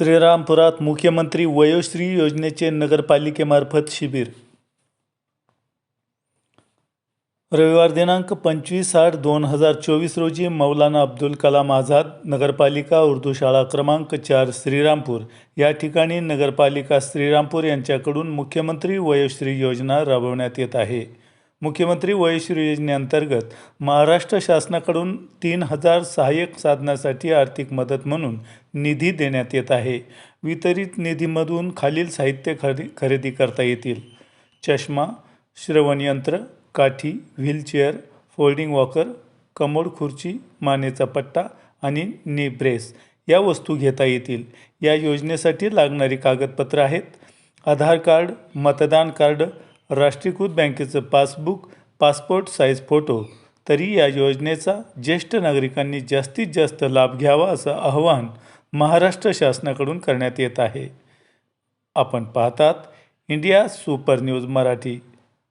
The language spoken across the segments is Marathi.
श्रीरामपुरात मुख्यमंत्री वयोश्री योजनेचे नगरपालिकेमार्फत शिबिर. रविवार दिनांक पंचवीस आठ दोन हजार चोवीस रोजी मौलाना अब्दुल कलाम आझाद नगरपालिका उर्दू शाळा क्रमांक चार श्रीरामपूर या ठिकाणी नगरपालिका श्रीरामपूर यांच्याकडून मुख्यमंत्री वयोश्री योजना राबवण्यात येत आहे. मुख्यमंत्री वयश्री योजनेअंतर्गत महाराष्ट्र शासनाकडून तीन हजार सहाय्यक साधनासाठी आर्थिक मदत म्हणून निधी देण्यात येत आहे. वितरित निधीमधून खालील साहित्य खरेदी खरेदी करता येतील. चष्मा श्रवणयंत्र काठी व्हीलचेअर फोल्डिंग वॉकर कमोड खुर्ची मानेचा पट्टा आणि नी ब्रेस या वस्तू घेता येतील. या योजनेसाठी लागणारी कागदपत्रं आहेत. आधार कार्ड मतदान कार्ड राष्ट्रीयकृत बँकेचं पासबुक पासपोर्ट साईज फोटो तरी या योजनेचा ज्येष्ठ नागरिकांनी जास्तीत जास्त लाभ घ्यावा असं आवाहन महाराष्ट्र शासनाकडून करण्यात येत आहे. आपण पाहतात इंडिया सुपर न्यूज मराठी.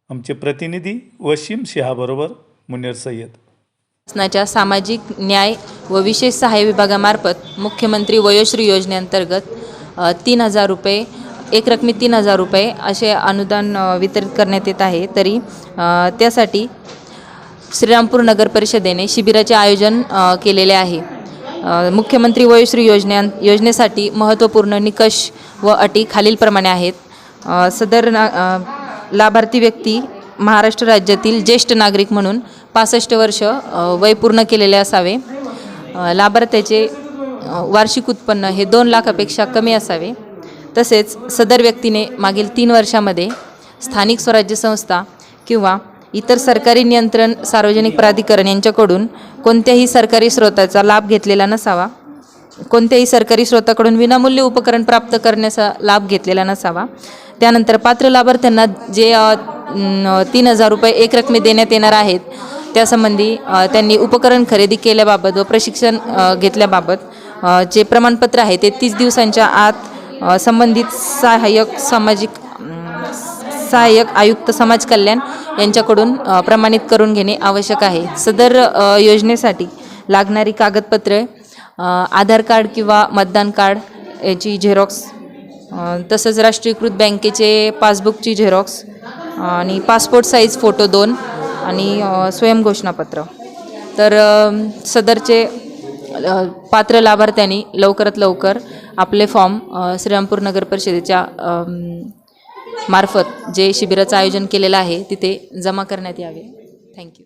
आमचे प्रतिनिधी वशीम शहाबरोबर मुनीर सय्यद. शासनाच्या सामाजिक न्याय व विशेष सहाय्य विभागामार्फत मुख्यमंत्री वयोश्री योजनेअंतर्गत तीन हजार रुपये एक रकमी तीन हजार रुपये असे अनुदान वितरित करण्यात येत आहे. तरी त्यासाठी श्रीरामपूर नगर परिषदेने शिबिराचे आयोजन केलेले आहे. मुख्यमंत्री वयोश्री योजने योजनेसाठी महत्त्वपूर्ण निकष व अटी खालीलप्रमाणे आहेत. सदर ना लाभार्थी व्यक्ती महाराष्ट्र राज्यातील ज्येष्ठ नागरिक म्हणून पासष्ट वर्ष वय पूर्ण केलेले असावे. लाभार्थ्याचे वार्षिक उत्पन्न हे दोन लाखापेक्षा कमी असावे. तसेच सदर व्यक्तीने मागील तीन वर्षामध्ये स्थानिक स्वराज्य संस्था किंवा इतर सरकारी नियंत्रण सार्वजनिक प्राधिकरण यांच्याकडून कोणत्याही सरकारी स्रोताचा लाभ घेतलेला नसावा. कोणत्याही सरकारी स्रोताकडून विनामूल्य उपकरण प्राप्त करण्याचा लाभ घेतलेला नसावा. त्यानंतर पात्र लाभार्थ्यांना जे तीन हजार रुपये एक रकमी देण्यात येणार आहेत त्यासंबंधी त्यांनी उपकरण खरेदी केल्याबाबत व प्रशिक्षण घेतल्याबाबत जे प्रमाणपत्र आहे ते तीस दिवसांच्या आत संबंधित सहाय्यक सामाजिक सहाय्यक आयुक्त समाज कल्याण यांच्याकडून प्रमाणित करून घेणे आवश्यक आहे. सदर योजनेसाठी लागणारी कागदपत्रे आधार कार्ड किंवा मतदान कार्ड याची झेरॉक्स तसंच राष्ट्रीयकृत बँकेचे पासबुकची झेरॉक्स आणि पासपोर्ट साईज फोटो दोन आणि स्वयंघोषणापत्र तर सदरचे पात्र लाभार्थ्यांनी लवकरात लवकर आपले फॉर्म श्रीरामपूर नगर परिषदेच्या मार्फत जे शिबिराचं आयोजन केलेलं आहे तिथे जमा करण्यात यावे. थँक्यू